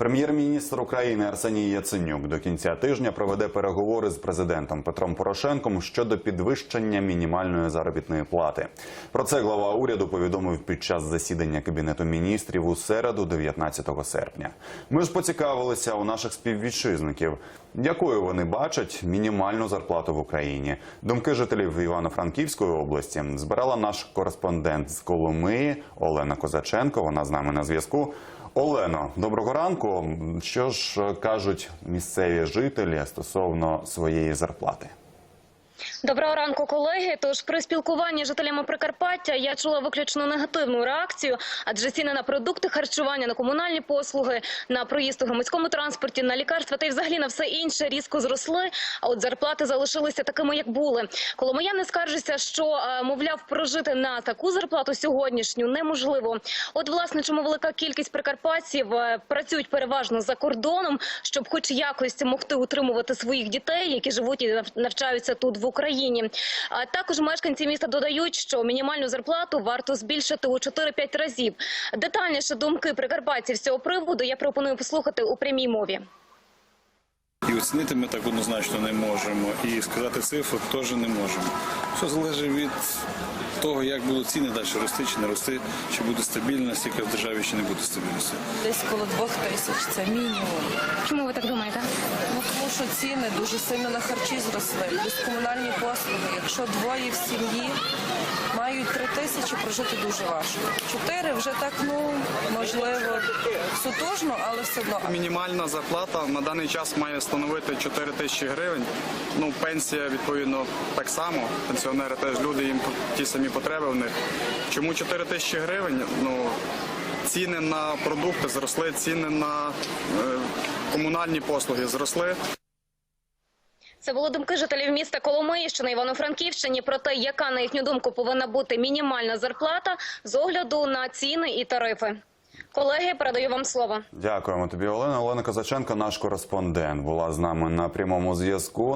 Прем'єр-міністр України Арсеній Яценюк до кінця тижня проведе переговори з президентом Петром Порошенком щодо підвищення мінімальної заробітної плати. Про це глава уряду повідомив під час засідання кабінету міністрів у середу, 19 серпня. Ми ж поцікавилися у наших співвітчизників, якою вони бачать мінімальну зарплату в Україні. Думки жителів Івано-Франківської області збирала наш кореспондент з Коломиї Олена Козаченко. Вона з нами на зв'язку. Олено, доброго ранку. Що ж е, кажуть місцеві жителі стосовно своєї зарплати? Доброго ранку, колеги. Тож при спілкуванні з жителями Прикарпаття я чула виключно негативну реакцію, адже ціни на продукти харчування, на комунальні послуги, на проїзд у громадському транспорті, на лікарства та й взагалі на все інше різко зросли. А от зарплати залишилися такими, як були. Коломияни скаржаться, що е, мовляв прожити на таку зарплату сьогоднішню неможливо. От власне чому велика кількість прикарпатців е, працюють переважно за кордоном, щоб, хоч якось, могти утримувати своїх дітей, які живуть і нав- навчаються тут в Україні. А також мешканці міста додають, що мінімальну зарплату варто збільшити у 4-5 разів. Детальніше думки прикарпатців з цього приводу я пропоную послухати у прямій мові. І оцінити ми так однозначно не можемо. І сказати цифру теж не можемо. Все залежить від того, як будуть ціни далі рости чи не рости, чи буде стабільність, яка в державі чи не буде стабільності. Десь коло двох тисяч це мінімум. Чому ви так думаєте? Ну тому що ціни дуже сильно на харчі зросли. Плюс комунальні послуги. Якщо двоє в сім'ї мають три тисячі, прожити дуже важко. Чотири вже так, ну можливо, сутужно, але все одно. Мінімальна зарплата на даний час має становити 4 тисячі гривень. Ну, пенсія, відповідно, так само. Пенсіонери теж люди, їм ті самі потреби в них. Чому 4 тисячі гривень? Ну, ціни на продукти зросли, ціни на е, комунальні послуги зросли. Це були думки жителів міста Коломиї, Івано-Франківщині, про те, яка на їхню думку повинна бути мінімальна зарплата з огляду на ціни і тарифи. Колеги, передаю вам слово. Дякуємо тобі, Олена. Олена Казаченко, наш кореспондент, була з нами на прямому зв'язку.